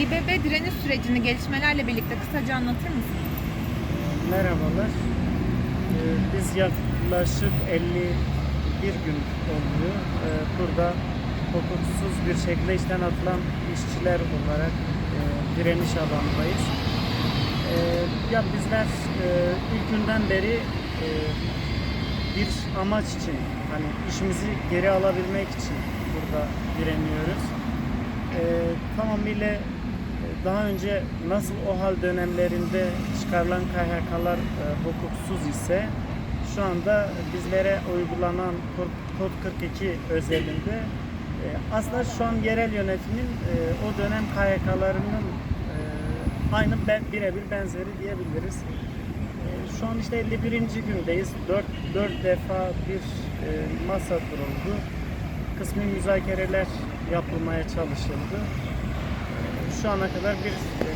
İBB direniş sürecini gelişmelerle birlikte kısaca anlatır mısınız? Merhabalar. Ee, Biz yaklaşık 51 gün oluyor. Ee, Burada hukuksuz bir şekilde işten atılan işçiler olarak e, direniş alanındayız. Ee, Ya bizler e, ilk günden beri e, bir amaç için, hani işimizi geri alabilmek için burada direniyoruz. Ee, tamamıyla e, daha önce nasıl o hal dönemlerinde çıkarılan KHK'lar e, hukuksuz ise şu anda bizlere uygulanan kod 42 özelinde e, aslında şu an yerel yönetimin e, o dönem KHK'larının e, aynı ben, birebir benzeri diyebiliriz. E, şu an işte 51. gündeyiz. 4, 4 defa bir e, masa kuruldu. Kısmi müzakereler yapılmaya çalışıldı. Şu ana kadar bir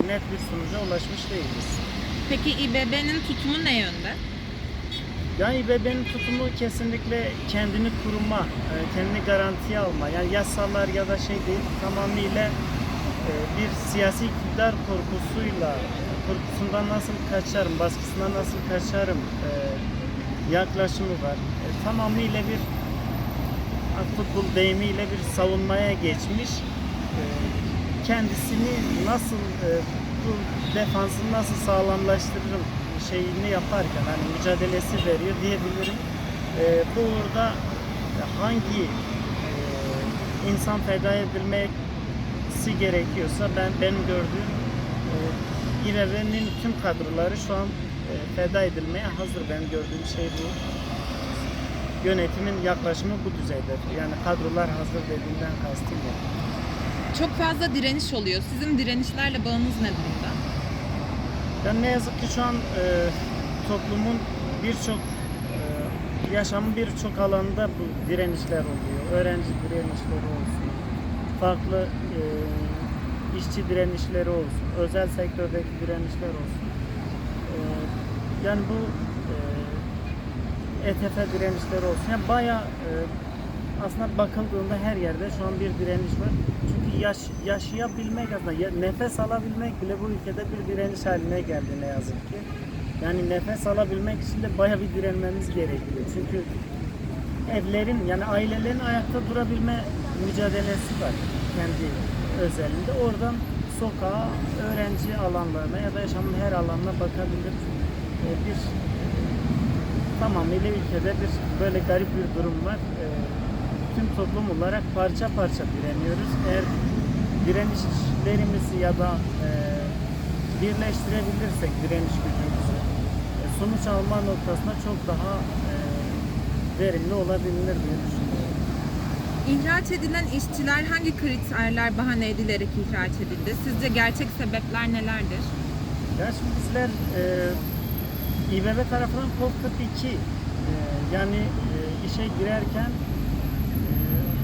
net bir sonuca ulaşmış değiliz. Peki İBB'nin tutumu ne yönde? Yani İBB'nin tutumu kesinlikle kendini kurma, e, kendini garantiye alma. Yani yasalar ya da şey değil, tamamıyla e, bir siyasi iktidar korkusuyla, korkusundan nasıl kaçarım, baskısından nasıl kaçarım e, yaklaşımı var. Tamamıyla bir futbol deyimiyle bir savunmaya geçmiş. Kendisini nasıl, e, bu defansı nasıl sağlamlaştırırım şeyini yaparken hani mücadelesi veriyor diyebilirim. E, bu uğurda hangi e, insan feda edilmesi gerekiyorsa ben benim gördüğüm e, İBB'nin tüm kadroları şu an e, feda edilmeye hazır. Benim gördüğüm şey bu. Yönetimin yaklaşımı bu düzeydir. Yani kadrolar hazır dediğimden kastım bu. Çok fazla direniş oluyor. Sizin direnişlerle bağınız ne durumda? Yani ne yazık ki şu an e, toplumun birçok e, yaşamın birçok alanında bu direnişler oluyor. Öğrenci direnişleri olsun, farklı e, işçi direnişleri olsun, özel sektördeki direnişler olsun. E, yani bu e, ETF direnişleri olsun. Yani bayağı e, aslında bakıldığında her yerde şu an bir direniş var. Çünkü yaş, yaşayabilmek aslında ya- nefes alabilmek bile bu ülkede bir direniş haline geldi ne yazık ki. Yani nefes alabilmek için de bayağı bir direnmemiz gerekiyor. Çünkü evlerin yani ailelerin ayakta durabilme mücadelesi var kendi özelinde. Oradan sokağa, öğrenci alanlarına ya da yaşamın her alanına bakabilir e, bir tamamıyla ülkede bir böyle garip bir durum var. E, tüm toplum olarak parça parça direniyoruz. Eğer direnişlerimizi ya da e, birleştirebilirsek direniş gücümüzü e, sonuç alma noktasında çok daha e, verimli olabilir diye düşünüyorum. İhraç edilen işçiler hangi kriterler bahane edilerek ihraç edildi? Sizce gerçek sebepler nelerdir? Ya şimdi bizler e, İBB tarafından kod 42 e, yani e, işe girerken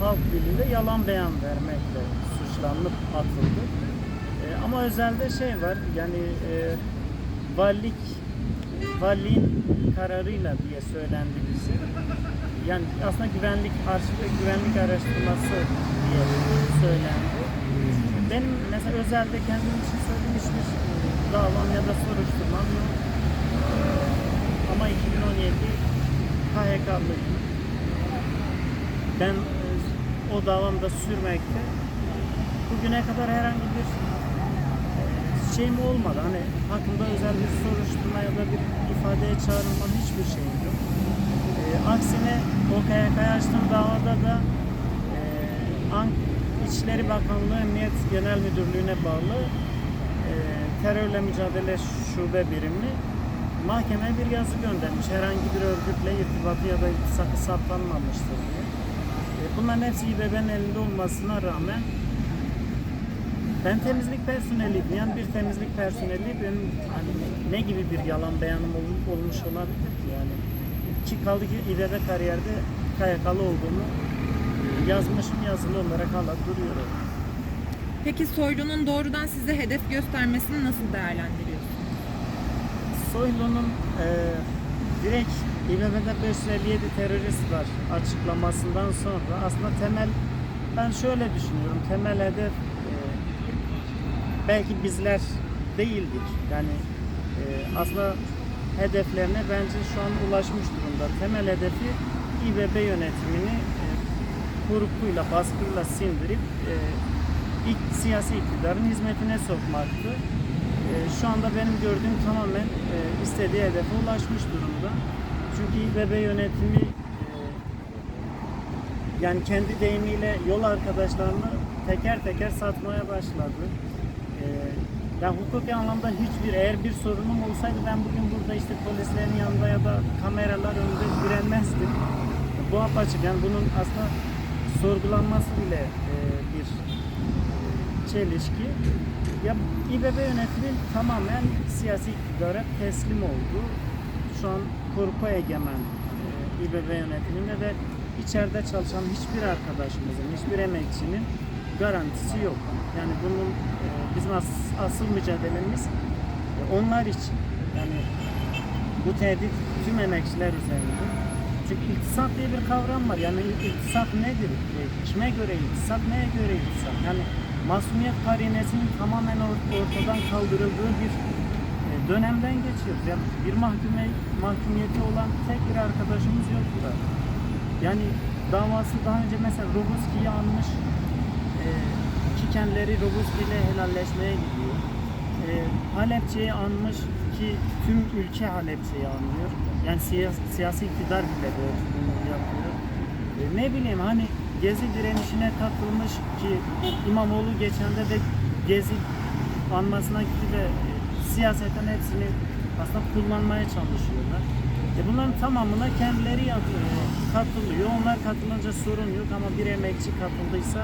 halk dilinde yalan beyan vermekle suçlanıp atıldı. E, ama özelde şey var yani e, valilik valiliğin kararıyla diye söylendi bize. Yani aslında güvenlik arşiv ve güvenlik araştırması diye söylendi. Benim mesela özelde kendim için söylediğim hiçbir davam ya da soruşturmam yok. Ama 2017 KHK'lıyım. Ben o davamda sürmekte. Bugüne kadar herhangi bir e, şeyim olmadı. Hani hakkında özel bir soruşturma ya da bir ifadeye çağrılma hiçbir şeyim yok. E, aksine o açtığım davada da e, Ank İçişleri Bakanlığı Emniyet Genel Müdürlüğü'ne bağlı e, terörle mücadele şube birimi mahkemeye bir yazı göndermiş. Herhangi bir örgütle irtibatı ya da iltisakı saptanmamıştır diye. E, bunların hepsi İBB'nin elinde olmasına rağmen ben temizlik personeliydim. Yani bir temizlik personeli benim hani ne gibi bir yalan beyanım ol- olmuş olabilir ki yani. Ki kaldı ki İBB kariyerde KYK'lı olduğumu e, yazmışım yazılı olarak hala duruyor. Peki Soylu'nun doğrudan size hedef göstermesini nasıl değerlendiriyorsunuz? Soylu'nun e, direkt İBB'de 557 terörist var açıklamasından sonra aslında temel ben şöyle düşünüyorum temel hedef e, belki bizler değildik. Yani e, aslında hedeflerine bence şu an ulaşmış durumda. Temel hedefi İBB yönetimini e, korkuyla, baskıyla sindirip e, ilk siyasi iktidarın hizmetine sokmaktı. E, şu anda benim gördüğüm tamamen e, istediği hedefe ulaşmış durumda. Çünkü İBB yönetimi e, yani kendi deyimiyle yol arkadaşlarını teker teker satmaya başladı. Ee, yani hukuki anlamda hiçbir eğer bir sorunum olsaydı ben bugün burada işte polislerin yanında ya da kameralar önünde direnmezdim. Bu apaçık yani bunun aslında sorgulanması bile e, bir e, çelişki. Ya İBB yönetimi tamamen siyasi iktidara teslim oldu. An korku egemen e, İBB yönetiminde ve içeride çalışan hiçbir arkadaşımızın, hiçbir emekçinin garantisi yok. Yani bunun e, bizim as- asıl mücadelemiz e, onlar için. Yani bu tehdit tüm emekçiler üzerinde. Çünkü iktisat diye bir kavram var. Yani iktisat nedir? E, kime göre iktisat, neye göre iktisat? Yani masumiyet karinesinin tamamen or- ortadan kaldırıldığı bir dönemden geçiyoruz. Yani bir mahkume, mahkumiyeti olan tek bir arkadaşımız yok burada. Yani davası daha önce mesela Robuski'yi almış e, ki kendileri Robuski ile helalleşmeye gidiyor. E, Halepçe'yi anmış ki tüm ülke Halepçe'yi anlıyor. Yani siyasi, siyasi iktidar bile böyle yapıyor. E, ne bileyim hani Gezi direnişine katılmış ki İmamoğlu geçen de de Gezi anmasına gitti ve e, siyaseten hepsini aslında kullanmaya çalışıyorlar. E bunların tamamına kendileri e, katılıyor. Onlar katılınca sorun yok ama bir emekçi katıldıysa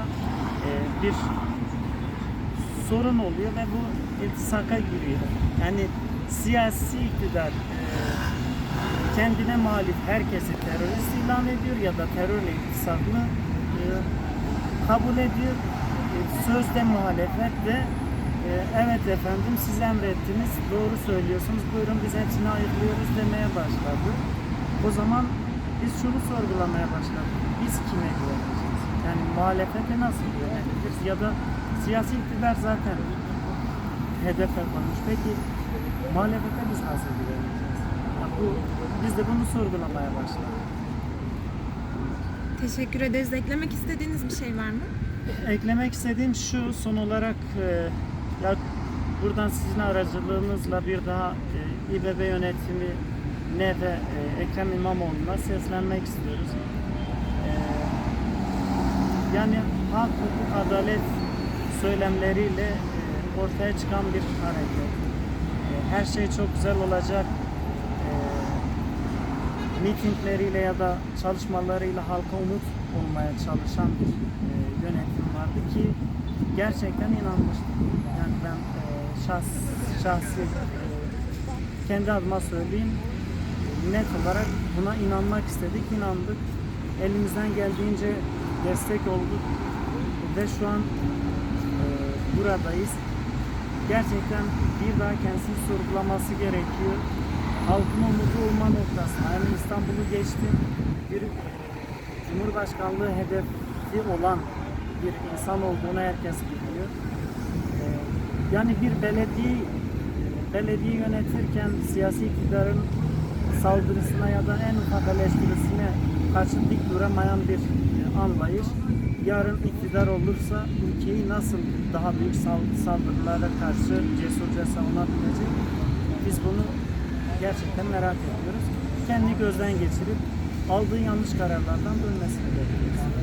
e, bir sorun oluyor ve bu iltisaka giriyor. Yani siyasi iktidar e, kendine muhalif herkesi terörist ilan ediyor ya da terörle iltisaklı e, kabul ediyor. E, sözde muhalefet de evet efendim siz emrettiniz, doğru söylüyorsunuz, buyurun biz hepsini ayıklıyoruz demeye başladı. O zaman biz şunu sorgulamaya başladık. Biz kime güveneceğiz? Yani muhalefete nasıl güveneceğiz? Ya da siyasi iktidar zaten hedefe konmuş. Peki muhalefete biz nasıl güveneceğiz? Ya bu, biz de bunu sorgulamaya başladık. Teşekkür ederiz. Eklemek istediğiniz bir şey var mı? Eklemek istediğim şu son olarak e, ya buradan sizin aracılığınızla bir daha e, İBB yönetimi ne ve e, Ekrem İmamoğlu'na seslenmek istiyoruz. E, yani hak, hukuk, adalet söylemleriyle e, ortaya çıkan bir hareket. E, her şey çok güzel olacak. E, mitingleriyle ya da çalışmalarıyla halka umut olmaya çalışan bir e, yönetim vardı ki gerçekten inanmıştım. Yani ben e, şahs, şahsi e, kendi adıma söyleyeyim net olarak buna inanmak istedik, inandık. Elimizden geldiğince destek olduk ve şu an e, buradayız. Gerçekten bir daha kendisini sorgulaması gerekiyor. Halkın umudu olma noktasına, yani İstanbul'u geçti. Bir e, Cumhurbaşkanlığı hedefi olan bir insan olduğunu herkes biliyor. E, yani bir belediye belediye yönetirken siyasi iktidarın saldırısına ya da en ufak eleştirisine karşı dik duramayan bir e, anlayış yarın iktidar olursa ülkeyi nasıl daha büyük sal- saldırılara karşı cesurca savunabilecek biz bunu gerçekten merak ediyoruz. Kendi gözden geçirip aldığı yanlış kararlardan dönmesini bekliyoruz.